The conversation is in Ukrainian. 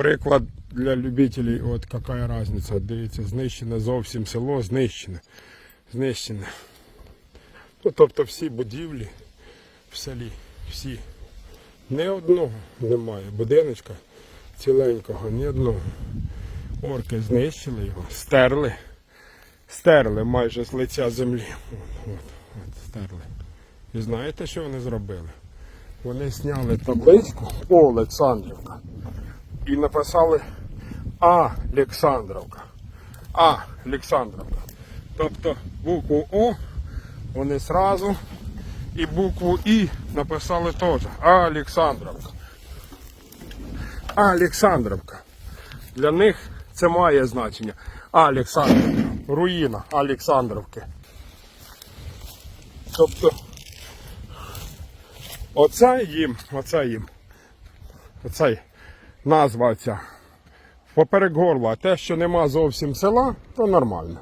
Приклад для любителів, от яка різниця. Дивіться, знищене зовсім село, знищене. Знищене. Ну, тобто всі будівлі в селі, всі. Ні одного немає. Будиночка ціленького, ні одного. Орки знищили його, стерли. Стерли майже з лиця землі. От, от, от, стерли. І знаєте, що вони зробили? Вони зняли табличку Олександрівка і написали. Олександровка. А. Олександровка. Тобто букву О вони сразу і букву І написали теж. А. Олександровка. А. Олександровка. Для них це має значення. А. Олександровка. Руїна Олександровки. Тобто оце їм, оце їм. Оцей назва ця. Поперек горла. Те, що нема зовсім села, то нормально.